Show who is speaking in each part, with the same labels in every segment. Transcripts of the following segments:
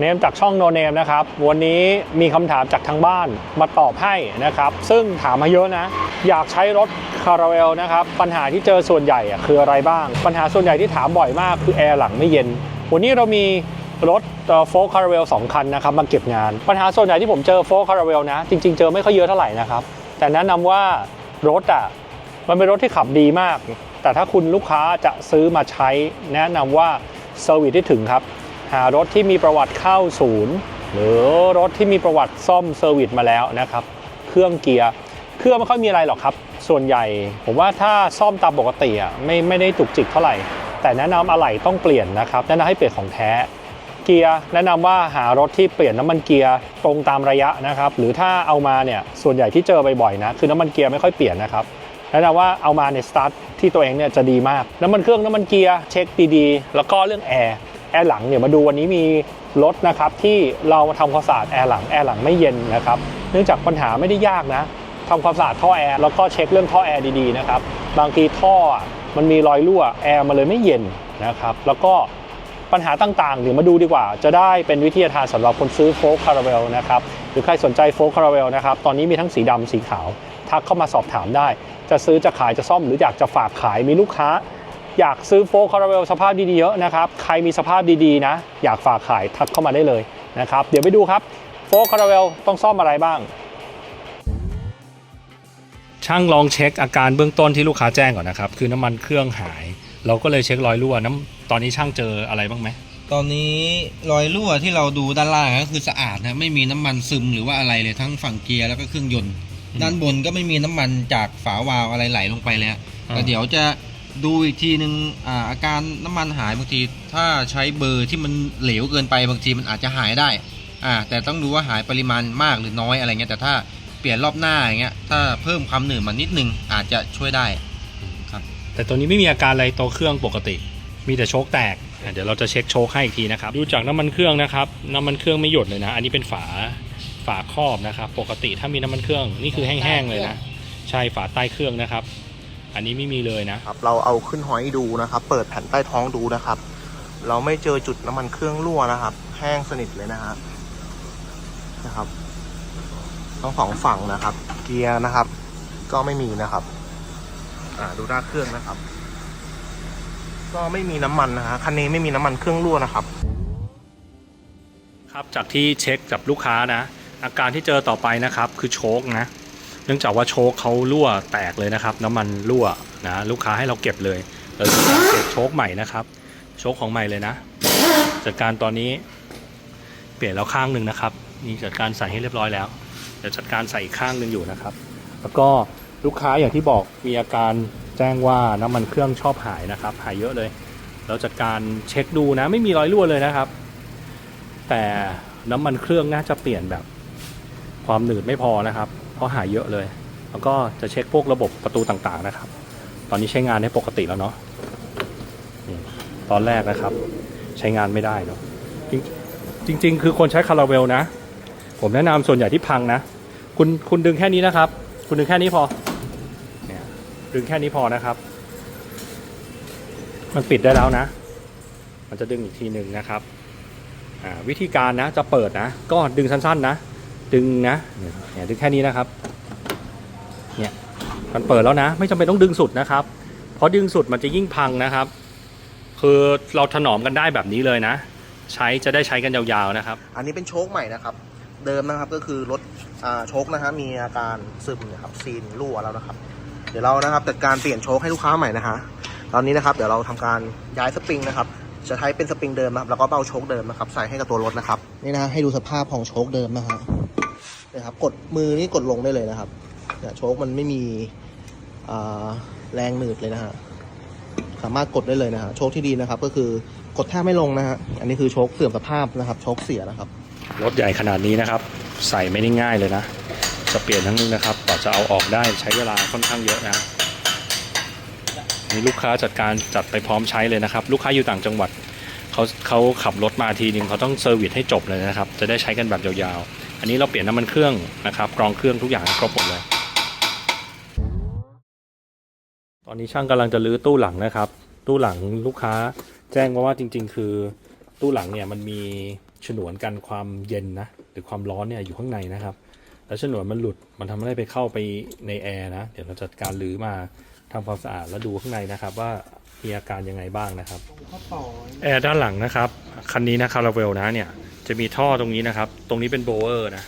Speaker 1: เนมจากช่องโนเนมนะครับ วันนี้มีคำถามจากทางบ้านมาตอบให้นะครับ ซึ่งถามมาเยอะนะ อยากใช้รถคาราเวลนะครับ ปัญหาที่เจอส่วนใหญ่คืออะไรบ้าง ปัญหาส่วนใหญ่ที่ถามบ่อยมากคือแอร์หลังไม่เย็น วันนี้เรามีรถโฟล์คาราเวลสองคันนะครับมาเก็บงาน ปัญหาส่วนใหญ่ที่ผมเจอโฟล์คาราเวลนะ จริง ๆ เจอไม่ค่อยเยอะเท่าไหร่นะครับ แต่แนะนำว่ารถอะมันเป็นรถที่ขับดีมาก แต่ถ้าคุณลูกค้าจะซื้อมาใช้ แนะนำว่าเซอร์วิสที่ถึงครับ หารถที่มีประวัติเข้าศูนย์ หรือรถที่มีประวัติซ่อมเซอร์วิสมาแล้วนะครับ เครื่องเกียร์ เครื่องไม่ค่อยมีอะไรหรอกครับ ส่วนใหญ่ ผมว่าถ้าซ่อมตามปกติอะไม่ไม่ได้จุกจิกเท่าไหร่ แต่แนะนำอะไหล่ต้องเปลี่ยนนะครับแนะนำให้เปลี่ยนของแท้ เกียร์แนะนำว่าหารถที่เปลี่ยนน้ำมันเกียร์ตรงตามระยะนะครับ หรือถ้าเอามาเนี่ยส่วนใหญ่ที่เจอบ่อยๆนะคือน้ำมันเกียร์ไม่ค่อยเปลี่ยนนะครับแนะนำว่าเอามาในสตาร์ทที่ตัวเองเนี่ยจะดีมากน้ำมันเครื่องน้ำมันเกียร์เช็คดีๆ แล้วก็เรื่องแอร์ แอร์หลังเนี่ยมาดูวันนี้มีรถนะครับที่เราทำความสะอาดแอร์หลังแอร์หลังไม่เย็นนะครับเนื่องจากปัญหาไม่ได้ยากนะทำความสะอาดท่อแอร์แล้วก็เช็คเรื่องท่อแอร์ดีๆนะครับบางทีท่อมันมีรอยรั่วแอร์มันเลยไม่เย็นนะครับแล้วก็ปัญหาต่างๆเดี๋ยวมาดูดีกว่า จะได้เป็นวิทยาทานสำหรับคนซื้อโฟล์คาราเวลนะครับหรือใครสนใจโฟล์คาราเวลนะครับตอนนี้มีทั้งสีดำสีขาว ทักเข้ามาสอบถามได้ จะซื้อจะขายจะซ่อมหรืออยากจะฝากขายมีลูกค้า อยากซื้อโฟล์คาราเวลสภาพดีๆเยอะนะครับ ใครมีสภาพดีๆนะ อยากฝากขายทักเข้ามาได้เลยนะครับ เดี๋ยวไปดูครับโฟล์คาราเวลต้องซ่อมอะไรบ้าง ช่างลองเช็คอาการเบื้องต้นที่ลูกค้าแจ้งก่อนนะครับ คือน้ำมันเครื่องหาย เราก็เลยเช็ครอยรั่วน้ำตอนนี้ช่างเจออะไรบ้างไหม
Speaker 2: ตอนนี้รอยรั่วที่เราดูด้านล่างก็คือสะอาดนะไม่มีน้ำมันซึมหรือว่าอะไรเลยทั้งฝั่งเกียร์แล้วก็เครื่องยนต์
Speaker 1: อืม
Speaker 2: ด้านบนก็ไม่มีน้ำมันจากฝาวาล์วอะไรไหลลงไปแล้ว
Speaker 1: อ่า
Speaker 2: แต่เดี๋ยวจะ ดูอีกทีหนึ่งอาอาการน้ำมันหายบางทีถ้าใช้เบอร์ที่มันเหลวเกินไปบางทีมันอาจจะหายได้อ่าแต่ต้องดูว่าหายปริมาณมากหรือน้อยอะไรเงี้ยแต่ถ้าเปลี่ยนรอบหน้าอย่างเงี้ยถ้าเพิ่มความหนืดมานิดนึงอาจจะช่วยได้ครับ
Speaker 1: แต่ตัวนี้ไม่มีอาการอะไรตัวเครื่องปกติ มีแต่โชคแตกเดี๋ยวเราจะเช็คโชคให้อีกทีนะครับดูจากน้ำมันเครื่องนะครับน้ำมันเครื่องไม่หยดเลยนะ อันนี้เป็นฝาฝาครอบนะครับ ปกติถ้ามีน้ำมันเครื่องนี่คือแห้งๆเลยนะ ใช่ฝาใต้เครื่องนะครับ อันนี้ไม่มีเลยนะ
Speaker 3: ครับ เราเอาขึ้นหอยดูนะครับ เปิดแผ่นใต้ท้องดูนะครับ เราไม่เจอจุดน้ำมันเครื่องรั่วนะครับ แห้งสนิทเลยนะฮะนะครับทั้งสองฝั่งนะครับ เกียร์นะครับ ก็ไม่มีนะครับ อ่าดูหน้าเครื่องนะครับ ก็ไม่มีน้ำมันนะฮะคันนี้ไม่มีน้ำมันเครื่องรั่วนะครับ
Speaker 1: ครับจากที่เช็คกับลูกค้านะ อาการที่เจอต่อไปนะครับ คือโชคนะเนื่องจากว่าโชคเขารั่วแตกเลยนะครับ น้ำมันรั่วนะลูกค้าให้เราเก็บเลยเราจะเก็บโชคใหม่นะครับ โชคของใหม่เลยนะจัดการตอนนี้เปลี่ยนแล้วข้างหนึ่งนะครับนี่จัดการใส่ให้เรียบร้อยแล้วเดี๋ยวจัดการใส่อีกข้างหนึ่งอยู่นะครับ แล้วก็ลูกค้าอย่างที่บอกมีอาการแจ้งว่าน้ำมันเครื่องชอบหายนะครับ หายเยอะเลย เราจัดการเช็คดูนะ ไม่มีรอยรั่วเลยนะครับ แต่น้ำมันเครื่องน่าจะเปลี่ยนแบบความหนืดไม่พอนะครับ เพราะหายเยอะเลย แล้วก็จะเช็คพวกระบบประตูต่างๆนะครับ ตอนนี้ใช้งานได้ปกติแล้วเนาะตอนแรกนะครับ ใช้งานไม่ได้เนาะจริงจริง ๆ คือคนใช้คาราเวลนะ ผมแนะนำส่วนใหญ่ที่พังนะ คุณคุณดึงแค่นี้นะครับ คุณดึงแค่นี้พอเนี่ยดึงแค่นี้พอนะครับ มันปิดได้แล้วนะ มันจะดึงอีกทีหนึ่งนะครับอ่าวิธีการนะจะเปิดนะ ก็ดึงสั้นๆนะ ดึงนะเนี่ยเนี่ยดึงแค่นี้นะครับเนี่ยมันเปิดแล้วนะ ไม่จำเป็นต้องดึงสุดนะครับ เพราะดึงสุดมันจะยิ่งพังนะครับ คือเราถนอมกันได้แบบนี้เลยนะ ใช้จะได้ใช้กันยาวๆนะครับ
Speaker 3: อันนี้เป็นโชคใหม่นะครับ เดิมนะครับก็คือรถอ่าโชคนะฮะมีอาการซึมนะครับซีนรั่วแล้วนะครับ เดี๋ยวเรานะครับจัดการเปลี่ยนโชคให้ลูกค้าใหม่นะฮะตอนนี้นะครับเดี๋ยวเราทำการย้ายสปริงนะครับจะใช้เป็นสปริงเดิมนะครับแล้วก็เบ้าโชคเดิมนะครับใส่ให้กับตัวรถนะครับนี่นะฮะให้ดูสภาพของโชคเดิมนะฮะ นะครับ กดมือนี่กดลงได้เลยนะครับเนี่ยโชคมันไม่มีแรงหนืดเลยนะฮะสามารถกดได้เลยนะฮะโชคที่ดีนะครับ ก็คือกดแทบไม่ลงนะฮะอันนี้คือโชคเสื่อมสภาพนะครับ โชคเสียนะครับ
Speaker 1: รถใหญ่ขนาดนี้นะครับ ใส่ไม่ได้ง่ายเลยนะจะเปลี่ยนทั้งนึงนะครับกว่าจะเอาออกได้ใช้เวลาค่อนข้างเยอะนะนี่ลูกค้าจัดการจัดไปพร้อมใช้เลยนะครับ ลูกค้าอยู่ต่างจังหวัดเขาเขาขับรถมาทีนึงเขาต้องเซอร์วิสให้จบเลยนะครับ จะได้ใช้กันแบบยาวๆ อันนี้เราเปลี่ยนน้ำมันเครื่องนะครับกรองเครื่องทุกอย่างให้ครบหมดเลย ตอนนี้ช่างกำลังจะรื้อตู้หลังนะครับ ตู้หลังลูกค้าแจ้งมาว่าจริง ๆ คือตู้หลังเนี่ยมันมีฉนวนกันความเย็นนะหรือความร้อนเนี่ยอยู่ข้างในนะครับ แล้วฉนวนมันหลุดมันทำให้ไปเข้าไปในแอร์นะเดี๋ยวเราจัดการรื้อมาทำความสะอาดแล้วดูข้างในนะครับ ว่ามีอาการยังไงบ้างนะครับ
Speaker 3: ข้อต่อ
Speaker 1: แอร์ด้านหลังนะครับคันนี้นะคาราเวลนะเนี่ย จะมีท่อตรงนี้นะครับ ตรงนี้เป็นโบเออร์นะ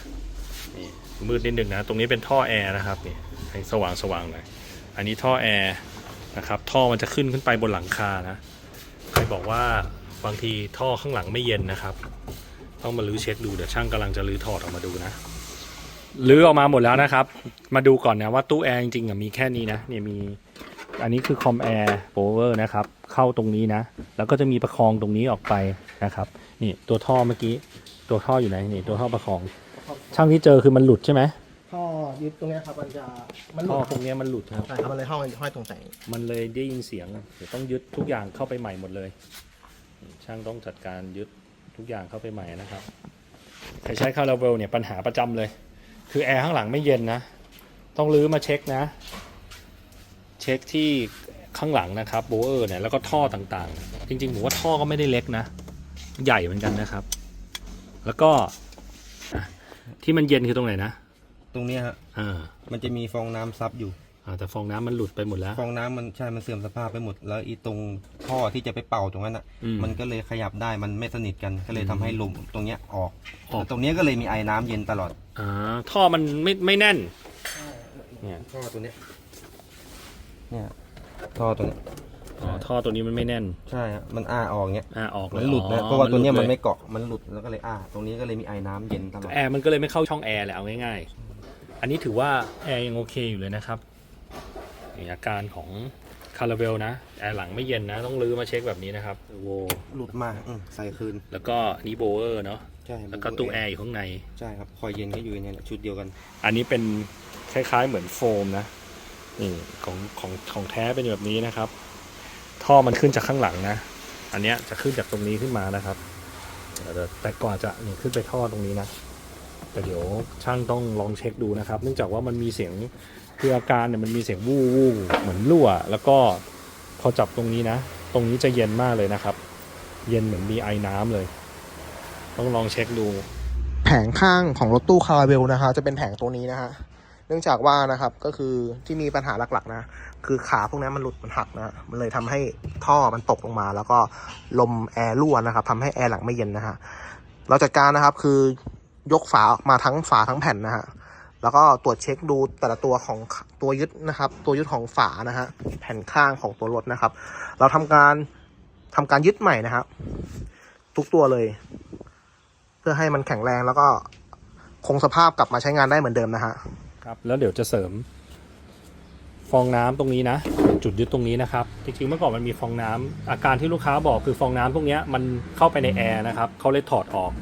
Speaker 1: นี่มืดนิดนึงนะ ตรงนี้เป็นท่อแอร์นะครับนี่ให้สว่างสว่างหน่อยอันนี้ท่อแอร์นะครับ ท่อมันจะขึ้นขึ้นไปบนหลังคานะ ใครบอกว่าบางทีท่อข้างหลังไม่เย็นนะครับ ต้องมาลื้อเช็คดูเดี๋ยวช่างกำลังจะลื้อถอดออกมาดูนะลื้อออกมาหมดแล้วนะครับ มาดูก่อนนะว่าตู้แอร์จริงๆมีแค่นี้นะเนี่ยมี อันนี้คือคอมแอร์โปเวอร์นะครับ เข้าตรงนี้นะ แล้วก็จะมีประคองตรงนี้ออกไปนะครับ นี่ตัวท่อเมื่อกี้ ตัวท่ออยู่ไหน นี่ตัวท่อประคอง ช่างที่เจอคือมันหลุดใช่ไหม
Speaker 3: ท่อยึดตรงเนี้ยครับมันจะมันห
Speaker 1: ท่
Speaker 3: ลุ
Speaker 1: อ
Speaker 3: ด
Speaker 1: ตรงเนี้ยมันหลุดครับ
Speaker 3: ใช่ครับมันเลยห้อยห้อยตรงแต่ง
Speaker 1: มันเลยได้ยินเสียงเดี๋ยวต้องยึดทุกอย่างเข้าไปใหม่หมดเลย ช่างต้องจัดการยึดทุกอย่างเข้าไปใหม่นะครับใครใช้คาราเวลเนี่ยปัญหาประจำเลย คือแอร์ข้างหลังไม่เย็นนะ ต้องรื้อมาเช็คนะ เช็คที่ข้างหลังนะครับโบเออร์เนี่ยแล้วก็ท่อต่างๆ จริงๆผมว่าท่อก็ไม่ได้เล็กนะ ใหญ่เหมือนกันนะครับ แล้วก็อะที่มันเย็นคือตรงไหนนะ
Speaker 2: ตรงเนี้ยฮะ
Speaker 1: อ่า
Speaker 2: มันจะมีฟองน้ำซับอยู่
Speaker 1: อ่าแต่ฟองน้ำมันหลุดไปหมดแล้ว
Speaker 2: ฟองน้ำมันใช่ มันเสื่อมสภาพไปหมด แล้วอีตรงท่อที่จะไปเป่าตรงนั้นอะ
Speaker 1: อืม
Speaker 2: มันก็เลยขยับได้ มันไม่สนิทกัน ก็เลยทำให้ลมตรงเนี้ยออก
Speaker 1: ออก
Speaker 2: ตรงเนี้ยก็เลยมีไอ้น้ำเย็นตลอด
Speaker 1: อ่าท่อมันไม่ไม่แน่นเนี่ย
Speaker 2: ท่อตัวเนี้ย เนี่ยท่อตัวเนี้ย
Speaker 1: อ๋อท่อตัวนี้มันไม่แน่น
Speaker 2: ใช่ฮะมันอ้าออกเนี้ย
Speaker 1: อ่าออกเลย
Speaker 2: มันหลุดนะ
Speaker 1: อ๋อ
Speaker 2: เพราะว่าตัวเนี้ย
Speaker 1: ห
Speaker 2: มัน
Speaker 1: ล
Speaker 2: ไม่เกาะมันหลุดแล้วก็เลยอ้าตรงนี้ก็เลยมีไอ้น้ำเย็นตลอด
Speaker 1: แอร์มันก็เลยไม่เข้าช่องแอร์แหละเอาง่ายๆ อันนี้ถือว่าแอร์ยังโอเคอยู่เลยนะครับนี่อาการของคาราเวลนะแอร์หลังไม่เย็นนะ ต้องรื้อมาเช็คแบบนี้นะครับโว
Speaker 2: หลุดมาอืมใส่คืน
Speaker 1: แล้วก็นีโบเออร์เนาะ
Speaker 2: ใช่
Speaker 1: แล้วก็ตู้แอร์อยู่ข้างใน
Speaker 2: ใช่ครับคอยเย็นก็อยู่ในเนี่ยชุดเดียวกัน
Speaker 1: อันนี้เป็นคล้ายๆเหมือนโฟมนะ นี่ของของของแท้เป็นแบบนี้นะครับ ท่อมันขึ้นจากข้างหลังนะ อันเนี้ยจะขึ้นจากตรงนี้ขึ้นมานะครับแต่ก่อนจะนี่ขึ้นไปท่อตรงนี้นะแต่เดี๋ยวช่างต้องลองเช็คดูนะครับ เนื่องจากว่ามันมีเสียงคืออาการเนี่ยมันมีเสียงวู้วู้เหมือนรั่ว แล้วก็พอจับตรงนี้นะ ตรงนี้จะเย็นมากเลยนะครับ เย็นเหมือนมีไอ้น้ำเลย ต้องลองเช็คดู
Speaker 3: แผงข้างของรถตู้คาราเวลนะฮะจะเป็นแผงตัวนี้นะฮะ นื่องจากว่านะครับก็คือที่มีปัญหาหลักๆ นะ คือขาพวกนี้มันหลุดมันหักนะฮะมันเลยทำให้ท่อมันตกลงมา แล้วก็ลมแอร์รั่วนะครับทำให้แอร์หลังไม่เย็นนะฮะเราจัดการนะครับคือยกฝาออกมาทั้งฝาทั้งแผ่นนะฮะแล้วก็ตรวจเช็คดูแต่ละตัวของตัวยึดนะครับ ตัวยึดของฝานะฮะแผ่นข้างของตัวรถนะครับ เราทำการทำการยึดใหม่นะครับ ทุกตัวเลย เพื่อให้มันแข็งแรงแล้วก็คงสภาพกลับมาใช้งานได้เหมือนเดิมนะฮะ
Speaker 1: ครับแล้วเดี๋ยวจะเสริม ฟองน้ำตรงนี้นะ จุดยึดตรงนี้นะครับ จริงๆเมื่อก่อนมันมีฟองน้ำอาการที่ลูกค้าบอกคือฟองน้ำพวกนี้มันเข้าไปในแอร์นะครับเขาเลยถอดออก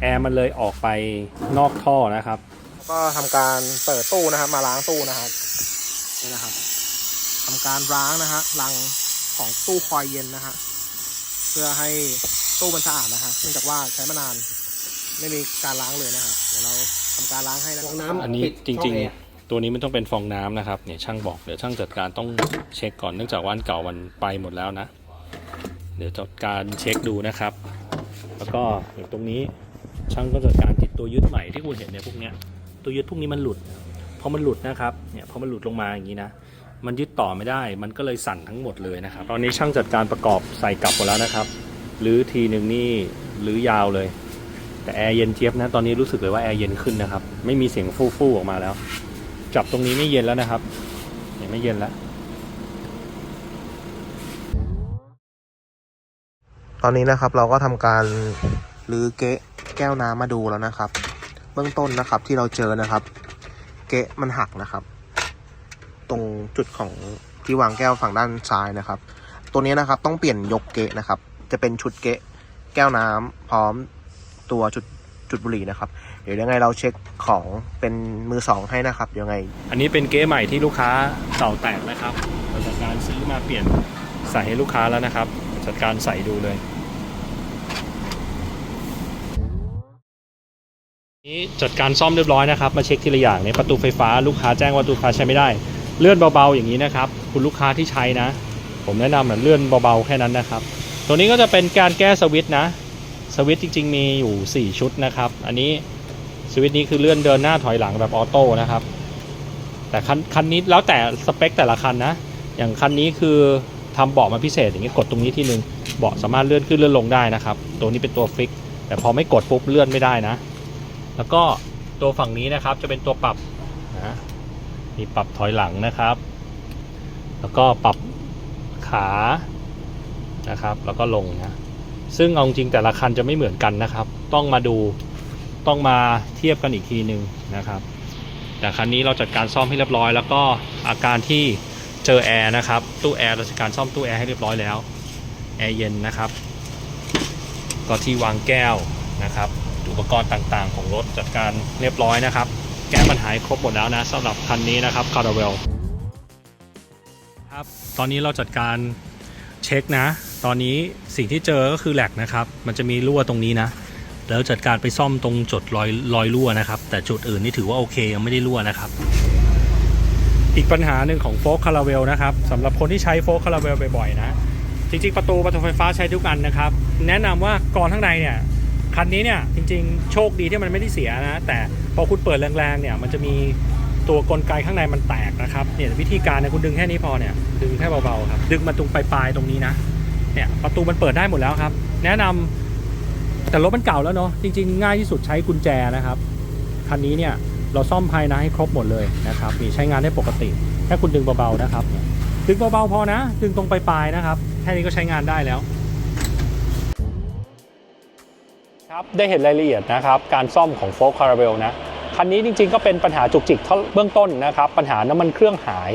Speaker 1: แอร์มันเลยออกไปนอกท่อนะครับ
Speaker 3: ก็ทำการเปิดตู้นะครับ มาล้างตู้นะครับนี่นะครับทำการล้างนะฮะรังของตู้คอยเย็นนะฮะเพื่อให้ตู้มันสะอาดนะฮะเนื่องจากว่าใช้มานานไม่มีการล้างเลยนะฮะเดี๋ยวเรา ทำการล้างให้นะครับ
Speaker 2: ฟองน้ำ
Speaker 1: อันนี้
Speaker 2: ปิด
Speaker 1: จ
Speaker 2: ช่
Speaker 1: ริง
Speaker 2: แอ
Speaker 1: ๆตัวนี้มันต้องเป็นฟองน้ำนะครับเนี่ยช่างบอกเดี๋ยวช่างจัดการต้องเช็คก่อนเนื่องจากว่าอันเก่ามันไปหมดแล้วนะ เดี๋ยวจัดการเช็คดูนะครับ แล้วก็อย่างตรงนี้ช่างก็จัดการติดตัวยึดใหม่ที่คุณเห็นเนี่ยพวกเนี้ยตัวยึดพวกนี้มันหลุดพอมันหลุดนะครับเนี่ยพอมันหลุดลงมาอย่างนี้นะ มันยึดต่อไม่ได้ มันก็เลยสั่นทั้งหมดเลยนะครับ ตอนนี้ช่างจัดการประกอบใส่กลับหมดแล้วนะครับ หรือทีหนึ่งนี่หรือยาวเลย แต่แอร์เย็นเจี๊ยบนะ ตอนนี้รู้สึกเลยว่าแอร์เย็นขึ้นนะครับ ไม่มีเสียงฟู่ฟู่ออกมาแล้ว จับตรงนี้ไม่เย็นแล้วนะครับเนี่ยไม่เย็นแล้ว
Speaker 3: ตอนนี้นะครับเราก็ทำการรื้อเกะแก้วน้ำมาดูแล้วนะครับ เบื้องต้นนะครับที่เราเจอนะครับ เกะมันหักนะครับ ตรงจุดของที่วางแก้วฝั่งด้านซ้ายนะครับ ตัวนี้นะครับต้องเปลี่ยนยกเกะนะครับ จะเป็นชุดเกะแก้วน้ำพร้อม ตัวจุดจุดบุหรี่นะครับ เดี๋ยวยังไงเราเช็คของเป็นมือสองให้นะครับเดี๋ยวยังไง
Speaker 1: อันนี้เป็นเก๊ใหม่ที่ลูกค้าเก่าแตกนะครับเราจัดการซื้อมาเปลี่ยนใส่ให้ลูกค้าแล้วนะครับ จัดการใส่ดูเลย นี้จัดการซ่อมเรียบร้อยนะครับมาเช็คทีละอย่างในประตูไฟฟ้าลูกค้าแจ้งว่าประตูไฟฟ้าใช้ไม่ได้ เลื่อนเบาๆอย่างนี้นะครับ คุณลูกค้าที่ใช้นะ ผมแนะนำนเลื่อนเบาๆแค่นั้นนะครับ ตัวนี้ก็จะเป็นการแก้สวิตช์นะ สวิตช์จริง ๆ มีอยู่ 4 ชุดนะครับ อันนี้สวิตช์นี้คือเลื่อนเดินหน้าถอยหลังแบบออโต้นะครับ แต่คันคันนี้แล้วแต่สเปคแต่ละคันนะ อย่างคันนี้คือทำเบาะมาพิเศษอย่างนี้กดตรงนี้ที่หนึ่งเบาะสามารถเลื่อนขึ้นเลื่อนลงได้นะครับ ตัวนี้เป็นตัวฟิก แต่พอไม่กดปุ๊บเลื่อนไม่ได้นะ แล้วก็ตัวฝั่งนี้นะครับจะเป็นตัวปรับนะมีปรับถอยหลังนะครับ แล้วก็ปรับขานะครับ แล้วก็ลงนะ ซึ่งเอาจริงแต่ละคันจะไม่เหมือนกันนะครับ ต้องมาดูต้องมาเทียบกันอีกทีหนึ่งนะครับ แต่คันนี้เราจัดการซ่อมให้เรียบร้อย แล้วก็อาการที่เจอแอร์นะครับ ตู้แอร์เราจัดการซ่อมตู้แอร์ให้เรียบร้อยแล้วแอร์เย็นนะครับ ก็ที่วางแก้วนะครับ อุปกรณ์ต่างๆ ของรถจัดการเรียบร้อยนะครับ แก้ปัญหาครบหมดแล้วนะสำหรับคันนี้นะครับคาราเวลครับตอนนี้เราจัดการเช็คนะ ตอนนี้สิ่งที่เจอก็คือแหลกนะครับ มันจะมีรั่วตรงนี้นะ แล้วจัดการไปซ่อมตรงจุดรอยรอยรั่วนะครับ แต่จุดอื่นนี่ถือว่าโอเคยังไม่ได้รั่วนะครับ อีกปัญหาหนึ่งของโฟกคาราเวลนะครับสำหรับคนที่ใช้โฟกคาราเวลบ่อยๆนะจริงๆประตูประตูไฟฟ้าใช้ทุกอันนะครับ แนะนำว่ากรอนข้างในเนี่ยคันนี้เนี่ยจริงๆ โชคดีที่มันไม่ได้เสียนะ แต่พอคุณเปิดแรงๆเนี่ยมันจะมีตัวกลไกข้างในมันแตกนะครับเนี่ยวิธีการเนี่ยคุณดึงแค่นี้พอเนี่ยดึงแค่เบาๆครับดึงมาตรงปลายๆตรงนี้นะ เนี่ยประตูมันเปิดได้หมดแล้วครับ แนะนำแต่รถมันเก่าแล้วเนาะจริง ๆ ง่ายที่สุดใช้กุญแจนะครับคันนี้เนี่ยเราซ่อมภายในให้ครบหมดเลยนะครับมีใช้งานได้ปกติแค่คุณดึงเบาๆนะครับดึงเบาๆพอนะ ดึงตรงปลายๆนะครับแค่นี้ก็ใช้งานได้แล้วครับได้เห็นรายละเอียดนะครับการซ่อมของโฟล์คาราเบลนะคันนี้จริงๆก็เป็นปัญหาจุกจิกเท่าเบื้องต้นนะครับ ปัญหาน้ำมันเครื่องหาย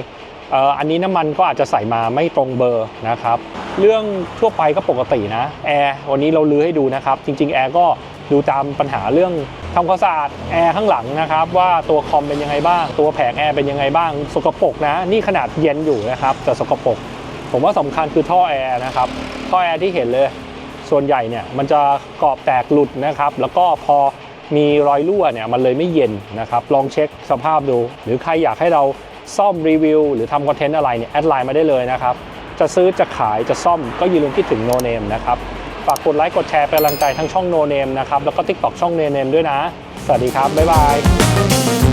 Speaker 1: อันนี้น้ำมันก็อาจจะใส่มาไม่ตรงเบอร์นะครับ เรื่องทั่วไปก็ปกตินะแอร์วันนี้เราลื้อให้ดูนะครับ จริงๆแอร์ก็ดูตามปัญหาเรื่องทำความสะอาดแอร์ข้างหลังนะครับว่าตัวคอมเป็นยังไงบ้าง ตัวแผงแอร์เป็นยังไงบ้าง สกปรกนะ นี่ขนาดเย็นอยู่นะครับแต่สกปรกผมว่าสำคัญคือท่อแอร์นะครับท่อแอร์ที่เห็นเลยส่วนใหญ่เนี่ยมันจะกรอบแตกหลุดนะครับ แล้วก็พอมีรอยรั่วเนี่ยมันเลยไม่เย็นนะครับ ลองเช็คสภาพดู หรือใครอยากให้เรา ซ่อมรีวิวหรือทำคอนเทนต์อะไรเนี่ยแอดไลน์มาได้เลยนะครับ จะซื้อจะขายจะซ่อมก็อย่าลืมคิดถึงโนเนมนะครับฝากกดไลค์กดแชร์เป็นกำลังใจทั้งช่องโนเนมนะครับแล้วก็ทิกตอกช่องโนเนมด้วยนะ สวัสดีครับ บ๊ายบาย